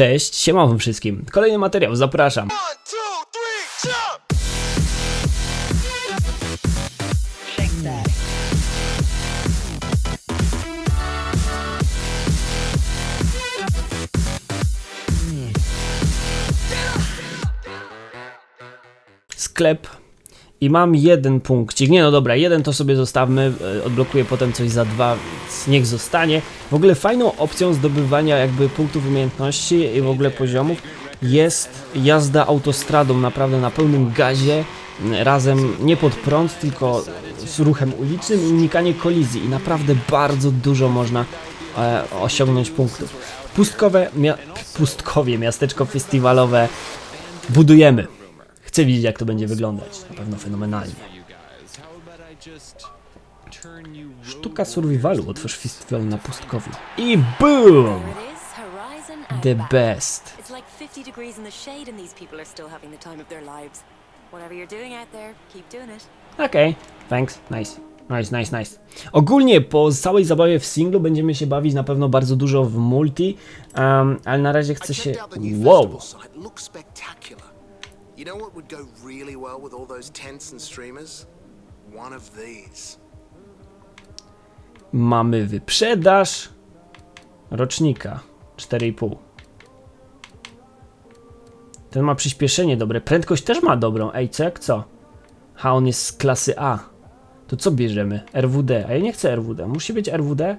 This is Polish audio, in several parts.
Cześć, siema wam wszystkim. Kolejny materiał, zapraszam. Sklep. I mam jeden punkcik. Nie no dobra, jeden to sobie zostawmy. e, Odblokuję potem coś za dwa, więc niech zostanie. W ogóle fajną opcją zdobywania jakby punktów umiejętności i w ogóle poziomów jest jazda autostradą naprawdę na pełnym gazie. Razem nie pod prąd, tylko z ruchem ulicznym i unikanie kolizji. I naprawdę bardzo dużo można e, osiągnąć punktów. Pustkowe, mia pustkowie, miasteczko festiwalowe budujemy. Chcę widzieć, jak to będzie wyglądać. Na pewno fenomenalnie. Sztuka survivalu. Otwórz festiwal na pustkowiu. I BOOM! The best. It's like 50 degrees in the shade and these people are still having the time of their lives. Whatever you're doing out there, keep doing it. Okej, thanks, nice. Nice, nice, nice. Ogólnie po całej zabawie w singlu będziemy się bawić na pewno bardzo dużo w multi, um, ale na razie chcę się... Wow! You know what would go really well with all those tents and streamers? One of these. Mamy wyprzedaż rocznika 4,5. Ten ma przyspieszenie dobre, prędkość też ma dobrą. Ej, co jak co? Ha, on jest z klasy A. To co bierzemy? RWD. A ja nie chcę RWD. Musi być RWD?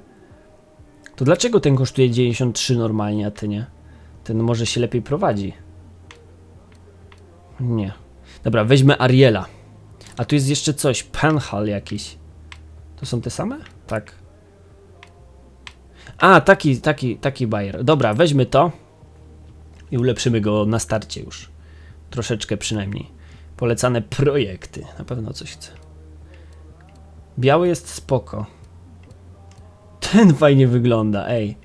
To dlaczego ten kosztuje 93 normalnie, a ty nie? Ten może się lepiej prowadzi. Nie. Dobra, weźmy Ariela. A tu jest jeszcze coś. Penhal jakiś. To są te same? Tak. A, taki, taki, taki bajer. Dobra, weźmy to i ulepszymy go na starcie już. Troszeczkę przynajmniej. Polecane projekty. Na pewno coś chcę. Biały jest spoko. Ten fajnie wygląda, ej.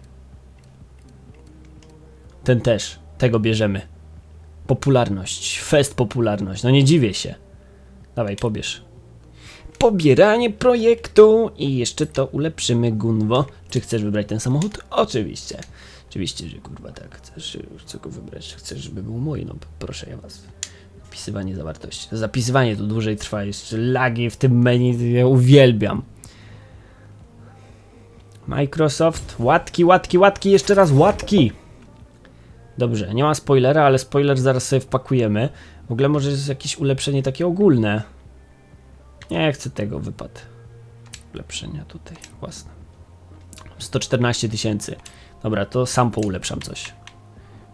Ten też. Tego bierzemy. Popularność. Fest popularność. No nie dziwię się. Dawaj, pobierz pobieranie projektu i jeszcze to ulepszymy Gunwo. Czy chcesz wybrać ten samochód? Oczywiście. Oczywiście, że kurwa tak, chcesz, chcę go wybrać, chcesz, żeby był mój, no proszę ja was. Wpisywanie zawartości. Zapisywanie tu dłużej trwa, jeszcze lagi w tym menu, ja uwielbiam. Microsoft, łatki, łatki, łatki, jeszcze raz łatki. Dobrze, nie ma spoilera, ale spoiler zaraz sobie wpakujemy. W ogóle może jest jakieś ulepszenie takie ogólne. Nie chcę tego wypad. Ulepszenia tutaj własne. 114 tysięcy. Dobra, to sam poulepszam coś.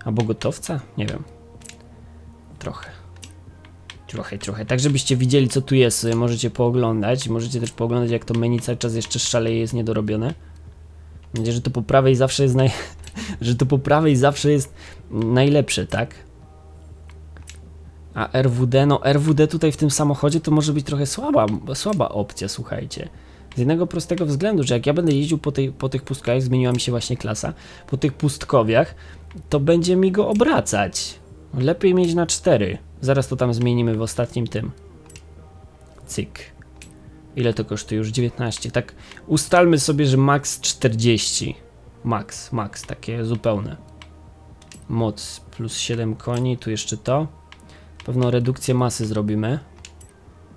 Albo gotowca? Nie wiem. Trochę. Trochę, trochę. Tak, żebyście widzieli, co tu jest, y, możecie pooglądać. Możecie też pooglądać, jak to menu cały czas jeszcze szaleje, jest niedorobione. Mam nadzieję, że to po prawej zawsze jest naj... że to po prawej zawsze jest najlepsze, tak? A RWD, no RWD tutaj w tym samochodzie to może być trochę słaba, słaba opcja, słuchajcie. Z jednego prostego względu, że jak ja będę jeździł po, tej, po tych pustkowiach, zmieniła mi się właśnie klasa, po tych pustkowiach, to będzie mi go obracać. Lepiej mieć na 4. Zaraz to tam zmienimy w ostatnim tym. Cyk. Ile to kosztuje? Już 19. Tak, ustalmy sobie, że max 40. Max, max, takie zupełne. Moc plus 7 koni, tu jeszcze to. Pewną redukcję masy zrobimy.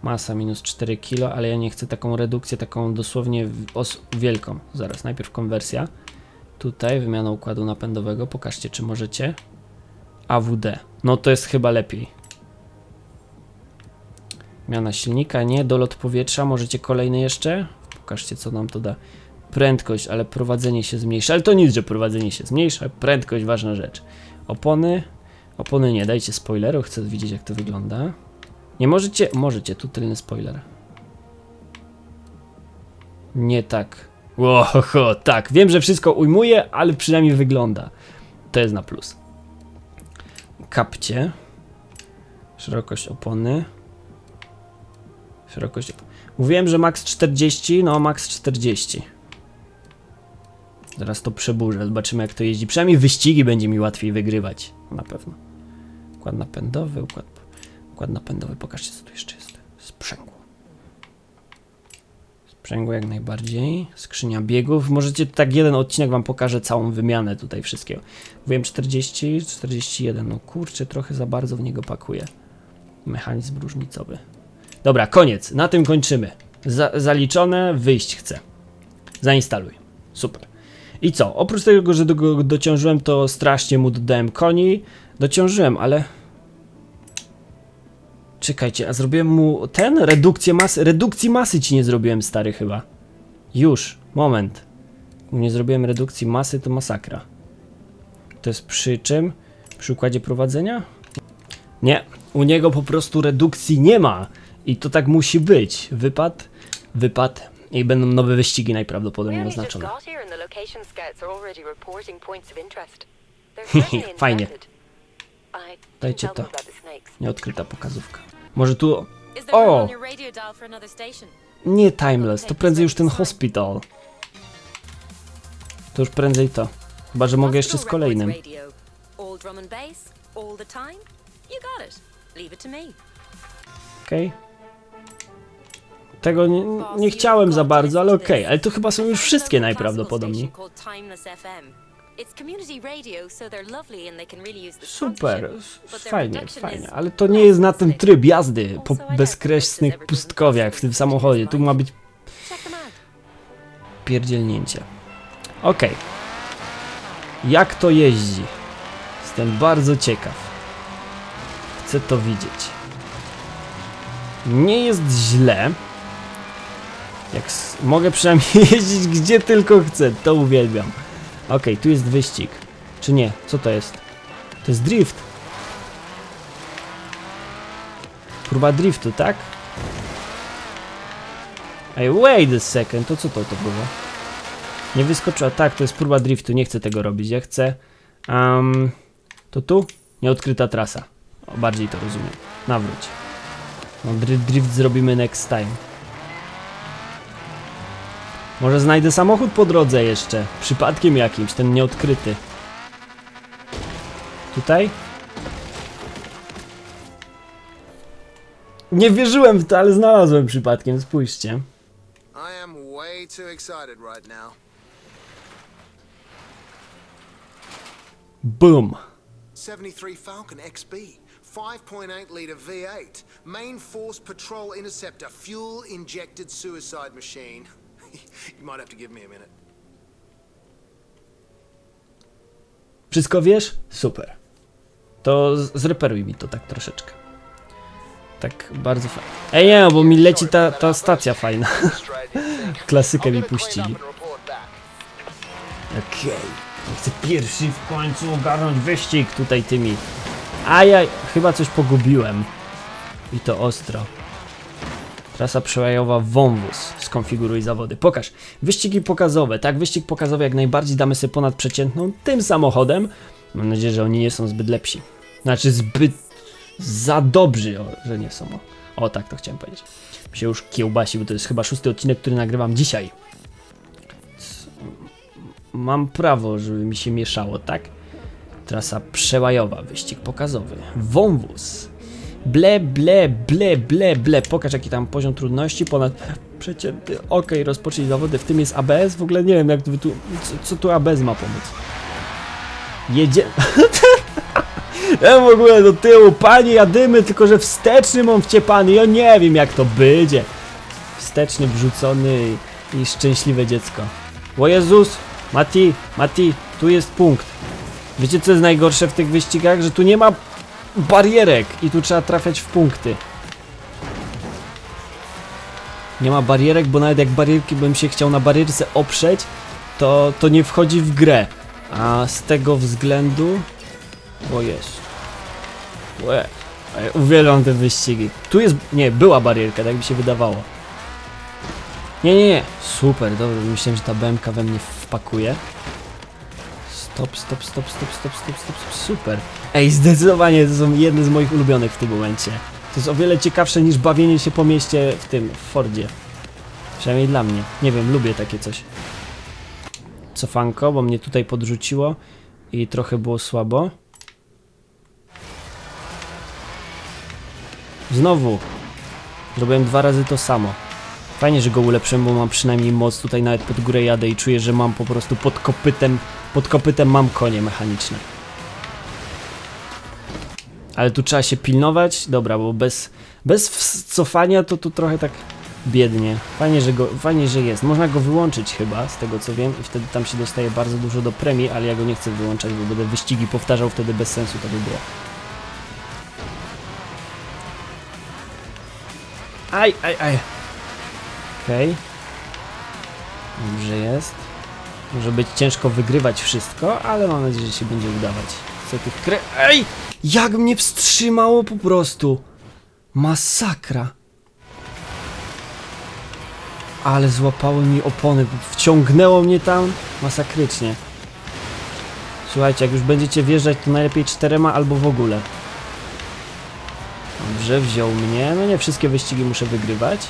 Masa minus 4 kg, ale ja nie chcę taką redukcję, taką dosłownie wielką. Zaraz, najpierw konwersja. Tutaj wymiana układu napędowego. Pokażcie, czy możecie. AWD. No to jest chyba lepiej. Zmiana silnika, nie. Dolot powietrza. Możecie kolejny jeszcze. Pokażcie, co nam to da. Prędkość, ale prowadzenie się zmniejsza. Ale to nic, że prowadzenie się zmniejsza. Prędkość, ważna rzecz. Opony. Opony nie, dajcie spoileru, chcę widzieć jak to wygląda. Nie możecie, możecie, tu tylny spoiler. Nie tak. Łoho, tak, wiem, że wszystko ujmuje, ale przynajmniej wygląda. To jest na plus. Kapcie. Szerokość opony. Szerokość op Mówiłem, że max 40, no max 40. Zaraz to przeburzę, zobaczymy jak to jeździ. Przynajmniej wyścigi będzie mi łatwiej wygrywać. Na pewno. Układ napędowy, układ, układ napędowy. Pokażcie co tu jeszcze jest. Sprzęgło. Sprzęgło jak najbardziej. Skrzynia biegów. Możecie tak jeden odcinek wam pokażę całą wymianę tutaj wszystkiego. Wiem 40, 41. No kurczę, trochę za bardzo w niego pakuję. Mechanizm różnicowy. Dobra, koniec. Na tym kończymy. Za zaliczone, wyjść chcę. Zainstaluj. Super. I co? Oprócz tego, że do, dociążyłem, to strasznie mu dodałem koni. Dociążyłem, ale... Czekajcie, a zrobiłem mu ten? Redukcję masy? Redukcji masy ci nie zrobiłem, stary, chyba. Już, moment. Nie zrobiłem redukcji masy, to masakra. To jest przy czym? Przy układzie prowadzenia? Nie, u niego po prostu redukcji nie ma. I to tak musi być. Wypad, wypad. I będą nowe wyścigi najprawdopodobniej oznaczone. Fajnie. Dajcie to. Nieodkryta pokazówka. Może tu... Oh. station? Nie Timeless, to prędzej już ten Hospital. To już prędzej to. Chyba, że mogę jeszcze z kolejnym. Records Radio. Tego nie, nie chciałem za bardzo, ale okej. Ale to chyba są już wszystkie najprawdopodobniej. Super, fajnie, fajnie. Ale to nie jest na ten tryb jazdy po bezkreśnych pustkowiach w tym samochodzie. Tu ma być pierdzielnięcie. Okej. Jak to jeździ? Jestem bardzo ciekaw. Chcę to widzieć. Nie jest źle. Jak mogę przynajmniej jeździć gdzie tylko chcę, to uwielbiam. Okej, tu jest wyścig. Czy nie? Co to jest? To jest drift. Próba driftu, tak? Ej, wait a second, to co to, to było? Nie wyskoczyła, tak, to jest próba driftu, nie chcę tego robić, ja chcę... Um, to tu? Nieodkryta trasa. O, bardziej to rozumiem. Nawróć. No, dri- drift zrobimy next time. Może znajdę samochód po drodze jeszcze. Przypadkiem jakimś, ten nieodkryty. Tutaj? Nie wierzyłem w to, ale znalazłem przypadkiem, spójrzcie. I am way too excited right now. Boom. 73 Falcon XB, 5.8 litre V8, main force patrol interceptor, fuel injected suicide machine. You might have to give me a minute. Wszystko wiesz? Super. To zreperuj mi to tak troszeczkę. Tak bardzo fajnie. Ej nie, bo mi leci ta, ta stacja fajna. Klasykę mi puścili. Okej. Chcę pierwszy w końcu ogarnąć wyścig tutaj tymi. Ajaj, chyba coś pogubiłem. I to ostro. Trasa przełajowa wąwóz. Skonfiguruj zawody. Pokaż. Wyścigi pokazowe. Tak, wyścig pokazowy jak najbardziej damy sobie ponadprzeciętną tym samochodem. Mam nadzieję, że oni nie są zbyt lepsi. Znaczy zbyt za dobrzy, że nie są. O, tak to chciałem powiedzieć. Mi się już kiełbasi, bo to jest chyba szósty odcinek, który nagrywam dzisiaj. Mam prawo, żeby mi się mieszało, tak? Trasa przełajowa, wyścig pokazowy. Wąwóz. Ble, ble, ble, ble, ble. Pokaż jaki tam poziom trudności, ponad przecięty. Okej, rozpocznij zawody. W tym jest ABS. W ogóle nie wiem, jak tu, tu co, co tu ABS ma pomóc. Jedzie... Ja w ogóle do tyłu, panie jadymy, tylko że wsteczny mam wciepany, ja nie wiem jak to będzie. Wsteczny wrzucony i, i szczęśliwe dziecko. O Jezus, Mati, Mati, tu jest punkt. Wiecie co jest najgorsze w tych wyścigach? Że tu nie ma barierek i tu trzeba trafiać w punkty. Nie ma barierek, bo nawet jak barierki bym się chciał na barierce oprzeć, to, to nie wchodzi w grę. A z tego względu... Bo jest. Łe. Uwielbiam te wyścigi. Tu jest... Nie, była barierka, tak mi się wydawało. Nie, nie, nie. Super, dobra. Myślałem, że ta BMK we mnie wpakuje. Stop, stop, stop, stop, stop, stop, stop, stop. Super. Ej, zdecydowanie to są jedne z moich ulubionych w tym momencie. To jest o wiele ciekawsze niż bawienie się po mieście w tym, w Fordzie. Przynajmniej dla mnie. Nie wiem, lubię takie coś. Cofanko, bo mnie tutaj podrzuciło i trochę było słabo. Znowu. Zrobiłem dwa razy to samo. Fajnie, że go ulepszyłem, bo mam przynajmniej moc. Tutaj nawet pod górę jadę i czuję, że mam po prostu pod kopytem, pod kopytem mam konie mechaniczne. Ale tu trzeba się pilnować. Dobra, bo bez, bez cofania to tu trochę tak biednie. Fajnie że, go, fajnie, że jest. Można go wyłączyć chyba, z tego co wiem, i wtedy tam się dostaje bardzo dużo do premii, ale ja go nie chcę wyłączać, bo będę wyścigi powtarzał, wtedy bez sensu to by było. Aj, aj, aj. Okej. Dobrze jest. Może być ciężko wygrywać wszystko, ale mam nadzieję, że się będzie udawać. Co tych kre... Ej! Jak mnie wstrzymało po prostu! Masakra! Ale złapały mi opony, wciągnęło mnie tam masakrycznie. Słuchajcie, jak już będziecie wjeżdżać, to najlepiej czterema albo w ogóle. Dobrze, wziął mnie. No nie wszystkie wyścigi muszę wygrywać.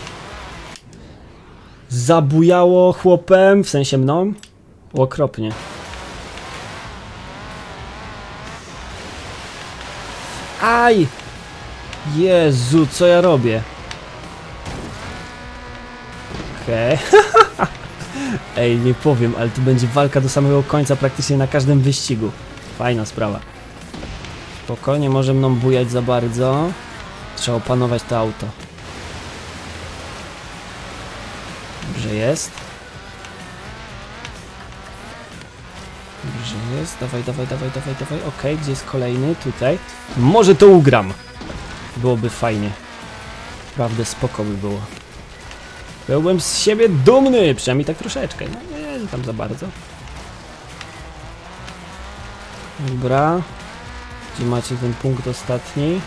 Zabujało chłopem, w sensie mną. Okropnie. Aj! Jezu, co ja robię? Okej. Ej, nie powiem, ale tu będzie walka do samego końca praktycznie na każdym wyścigu. Fajna sprawa. Spokojnie, może mną bujać za bardzo. Trzeba opanować to auto. Dobrze jest. Dobrze jest. Dawaj, dawaj, dawaj, dawaj, dawaj. Okej, gdzie jest kolejny? Tutaj. Może to ugram. Byłoby fajnie. Naprawdę spoko by było. Byłbym z siebie dumny, przynajmniej tak troszeczkę. No nie, że tam za bardzo. Dobra. Gdzie macie ten punkt ostatni?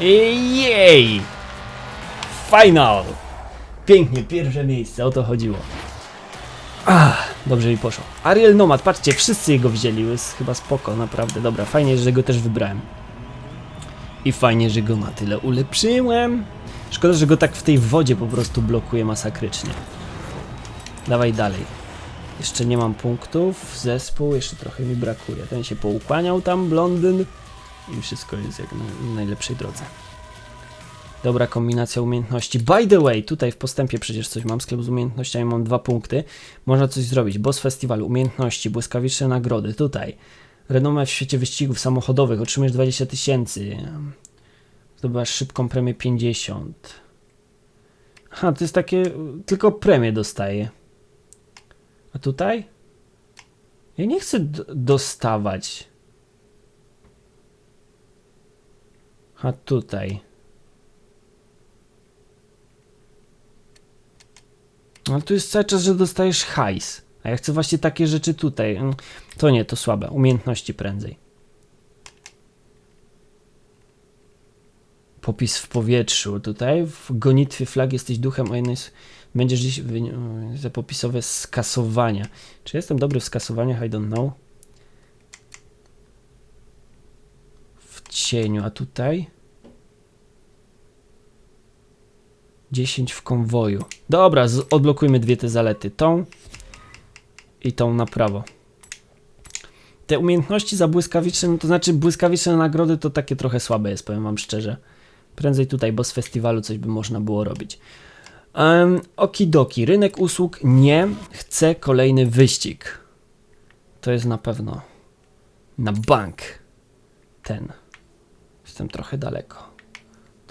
Jej! Final! Pięknie, pierwsze miejsce, o to chodziło. Dobrze mi poszło. Ariel Nomad, patrzcie, wszyscy jego wzięli, jest chyba spoko, naprawdę, dobra, fajnie, że go też wybrałem. I fajnie, że go na tyle ulepszyłem. Szkoda, że go tak w tej wodzie po prostu blokuje masakrycznie. Dawaj dalej. Jeszcze nie mam punktów, zespół, jeszcze trochę mi brakuje. Ten się poukłaniał tam, blondyn. I wszystko jest jak na najlepszej drodze. Dobra kombinacja umiejętności. By the way, tutaj w postępie przecież coś mam. Sklep z umiejętnościami mam dwa punkty. Można coś zrobić. Boss festiwalu, umiejętności, błyskawiczne nagrody. Tutaj. Renomę w świecie wyścigów samochodowych. Otrzymujesz 20 tysięcy. Zdobywasz szybką premię 50. Aha, to jest takie. Tylko premię dostaję. A tutaj? Ja nie chcę dostawać. A tutaj. Ale tu jest cały czas, że dostajesz hajs. A ja chcę właśnie takie rzeczy tutaj. Mm, To nie, to słabe. Umiejętności prędzej. Popis w powietrzu. Tutaj w gonitwie flag jesteś duchem, a z... będziesz dziś za popisowe skasowania. Czy jestem dobry w skasowaniach? I don't know. W cieniu, a tutaj? 10 w konwoju. Dobra, odblokujmy dwie te zalety. Tą i tą na prawo. Te umiejętności za błyskawiczne, no to znaczy błyskawiczne nagrody to takie trochę słabe jest, powiem wam szczerze. Prędzej tutaj, bo z festiwalu coś by można było robić. Um, okidoki, rynek usług nie chce kolejny wyścig. To jest na pewno na bank ten. Jestem trochę daleko.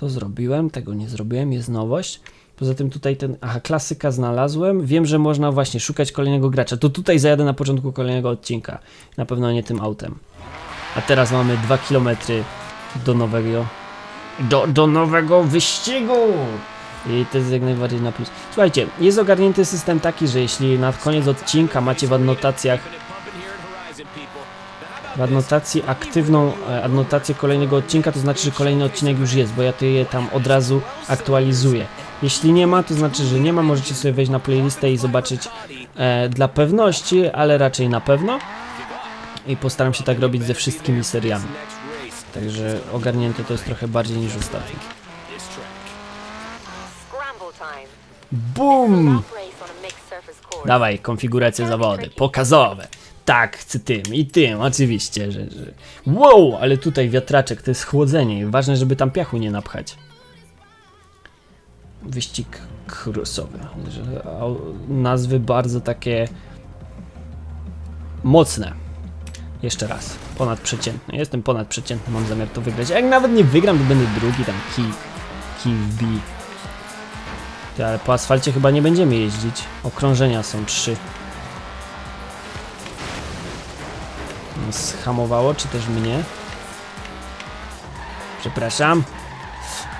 To zrobiłem, tego nie zrobiłem, jest nowość. Poza tym tutaj ten, aha, klasyka znalazłem. Wiem, że można właśnie szukać kolejnego gracza. To tutaj zajadę na początku kolejnego odcinka. Na pewno nie tym autem. A teraz mamy 2 km do nowego do, do nowego wyścigu. I to jest jak najbardziej na plus. Słuchajcie, jest ogarnięty system taki, że jeśli na koniec odcinka macie w adnotacjach w adnotacji aktywną e, adnotację kolejnego odcinka, to znaczy, że kolejny odcinek już jest, bo ja to je tam od razu aktualizuję. Jeśli nie ma, to znaczy, że nie ma, możecie sobie wejść na playlistę i zobaczyć e, dla pewności, ale raczej na pewno. I postaram się tak robić ze wszystkimi seriami. Także ogarnięte to jest trochę bardziej niż ostatnio. Scramble time. BUM! Dawaj, konfiguracje zawody, pokazowe. Tak, chcę tym i tym, oczywiście, że, że... Wow, ale tutaj wiatraczek, to jest chłodzenie. Ważne, żeby tam piachu nie napchać. wyścig au- Nazwy bardzo takie mocne. Jeszcze raz, ponadprzeciętny. Jestem ponadprzeciętny, mam zamiar to wygrać. A jak nawet nie wygram, to będę drugi, tam kij, kij wbij. Ale po asfalcie chyba nie będziemy jeździć. Okrążenia są trzy. Schamowało, czy też mnie? Przepraszam.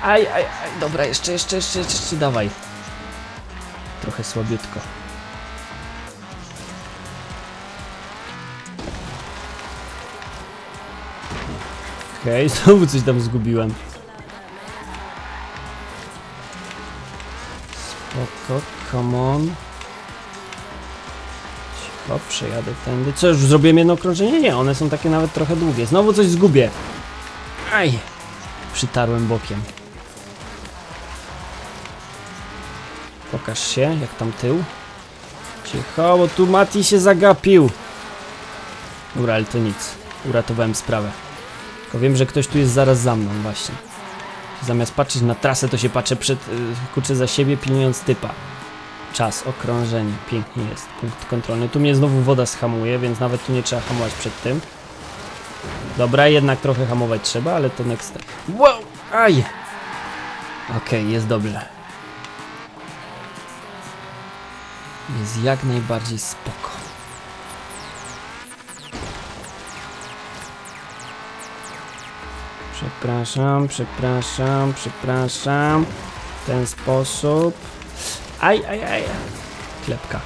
Aj, aj, aj, dobra, jeszcze, jeszcze, jeszcze, jeszcze, dawaj. Trochę słabiutko. Okej, znowu coś tam zgubiłem. Spoko, come on. Cicho, przejadę tędy. Co, już zrobiłem jedno okrążenie? Nie, one są takie nawet trochę długie. Znowu coś zgubię. Aj! Przytarłem bokiem. Pokaż się, jak tam tył. Cicho, bo tu Mati się zagapił. Dobra, ale to nic. Uratowałem sprawę. Tylko wiem, że ktoś tu jest zaraz za mną właśnie. Zamiast patrzeć na trasę, to się patrzę przed, y, kurczę za siebie, pilnując typa. Czas, okrążenie, pięknie jest. Punkt kontrolny. Tu mnie znowu woda schamuje, więc nawet tu nie trzeba hamować przed tym. Dobra, jednak trochę hamować trzeba, ale to next step. Wow! Aj! Okej, jest dobrze. Jest jak najbardziej spoko. Przepraszam, przepraszam, przepraszam. W ten sposób. Aj, aj, aj. Klepka.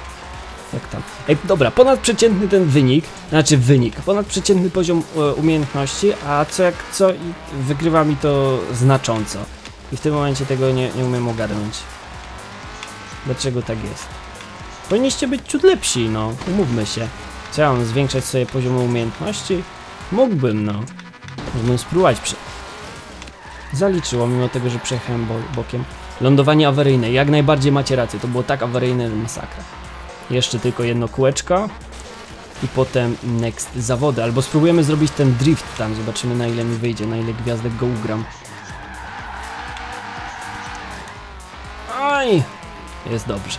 Jak tam? Ej, dobra, ponadprzeciętny ten wynik, znaczy wynik, ponadprzeciętny poziom e, umiejętności, a co jak co wygrywa mi to znacząco. I w tym momencie tego nie, nie umiem ogarnąć. Dlaczego tak jest? Powinniście być ciut lepsi, no, umówmy się. Co ja mam, zwiększać sobie poziom umiejętności? Mógłbym, no. Mógłbym spróbować przy... Zaliczyło, mimo tego, że przejechałem bo bokiem. Lądowanie awaryjne, jak najbardziej macie rację, to było tak awaryjne, że masakra. Jeszcze tylko jedno kółeczko i potem next zawody, albo spróbujemy zrobić ten drift tam, zobaczymy na ile mi wyjdzie, na ile gwiazdek go ugram. Oj! Jest dobrze.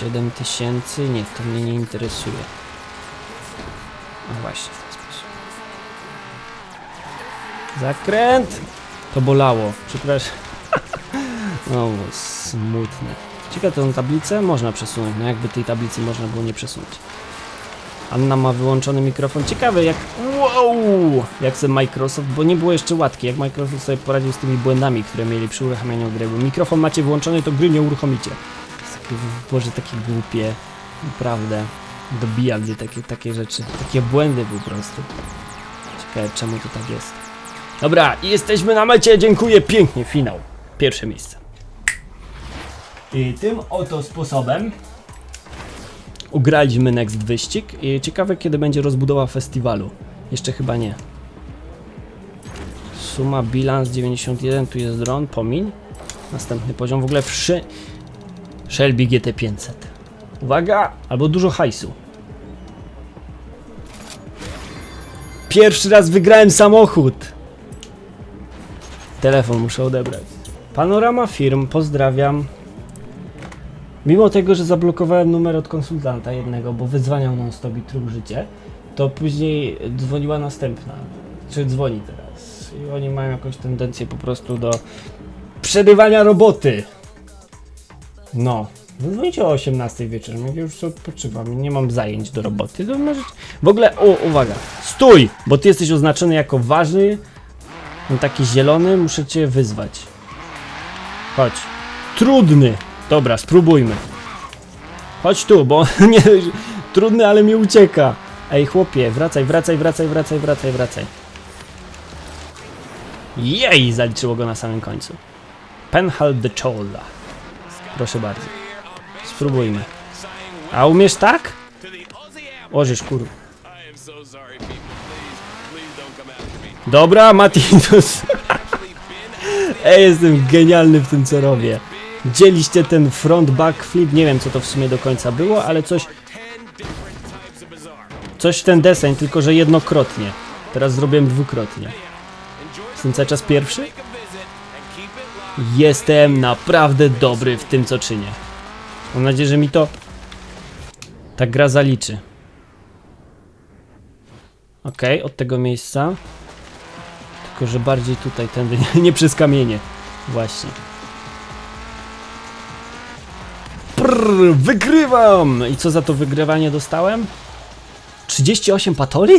7000? Nie, to mnie nie interesuje. No właśnie. Zakręt! To bolało, przepraszam. No, smutne. Ciekawe, tę tablicę można przesunąć. No jakby tej tablicy można było nie przesunąć. Anna ma wyłączony mikrofon. Ciekawe jak... Wow! Jak sobie Microsoft, bo nie było jeszcze łatki, jak Microsoft sobie poradził z tymi błędami, które mieli przy uruchamianiu gry. Bo mikrofon macie wyłączony, to gry nie uruchomicie. Boże, takie głupie. Naprawdę. Dobija mnie takie, takie rzeczy. Takie błędy po prostu. Ciekawe, czemu to tak jest. Dobra, jesteśmy na mecie. Dziękuję pięknie. Finał. Pierwsze miejsce. I tym oto sposobem ugraliśmy next wyścig. I ciekawe, kiedy będzie rozbudowa festiwalu. Jeszcze chyba nie. Suma, bilans 91, tu jest dron, pomiń. Następny poziom, w ogóle wszy... Shelby GT500. Uwaga, albo dużo hajsu. Pierwszy raz wygrałem samochód. Telefon muszę odebrać. Panorama firm, pozdrawiam. Mimo tego, że zablokowałem numer od konsultanta jednego, bo wyzwaniał non stop i truł życie, to później dzwoniła następna. Czy dzwoni teraz. I oni mają jakąś tendencję po prostu do przerywania roboty. No. Dzwonicie o 18 wieczorem, jak już odpoczywam, nie mam zajęć do roboty, to możecie... W ogóle, o, uwaga, stój, bo ty jesteś oznaczony jako ważny, no taki zielony, muszę cię wyzwać. Chodź. Trudny. Dobra, spróbujmy. Chodź tu, bo nie, trudny, ale mi ucieka. Ej, chłopie, wracaj, wracaj, wracaj, wracaj, wracaj, wracaj. Jej, zaliczyło go na samym końcu. Penhal de Chola. Proszę bardzo. Spróbujmy. A umiesz tak? Ożysz, kur... Dobra, Matinus. Ej, jestem genialny w tym, co robię. Dzieliście ten front backflip, nie wiem co to w sumie do końca było, ale coś, coś ten deseń, tylko że jednokrotnie. Teraz zrobiłem dwukrotnie. Jestem cały czas pierwszy? Jestem naprawdę dobry w tym, co czynię. Mam nadzieję, że mi to ta gra zaliczy. Okej, od tego miejsca. Tylko, że bardziej tutaj, tędy, nie, przez kamienie. Właśnie. Prr, wygrywam! I co za to wygrywanie dostałem? 38 patoli?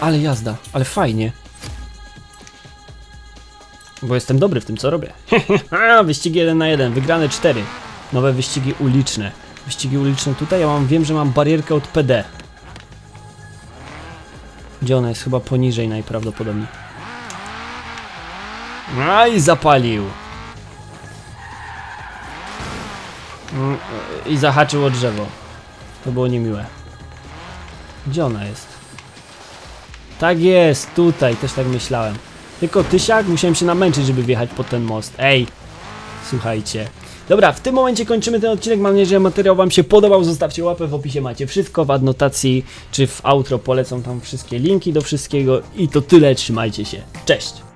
Ale jazda, ale fajnie. Bo jestem dobry w tym, co robię. wyścigi 1 na 1, wygrane 4. Nowe wyścigi uliczne. Wyścigi uliczne tutaj, ja mam, wiem, że mam barierkę od PD. Gdzie ona jest? Chyba poniżej najprawdopodobniej. A i zapalił. Mm, I zahaczył o drzewo. To było niemiłe. Gdzie ona jest? Tak jest, tutaj, też tak myślałem. Tylko tysiak, musiałem się namęczyć, żeby wjechać pod ten most. Ej, słuchajcie. Dobra, w tym momencie kończymy ten odcinek. Mam nadzieję, że materiał Wam się podobał. Zostawcie łapę, w opisie macie wszystko. W adnotacji czy w outro polecą tam wszystkie linki do wszystkiego. I to tyle, trzymajcie się. Cześć!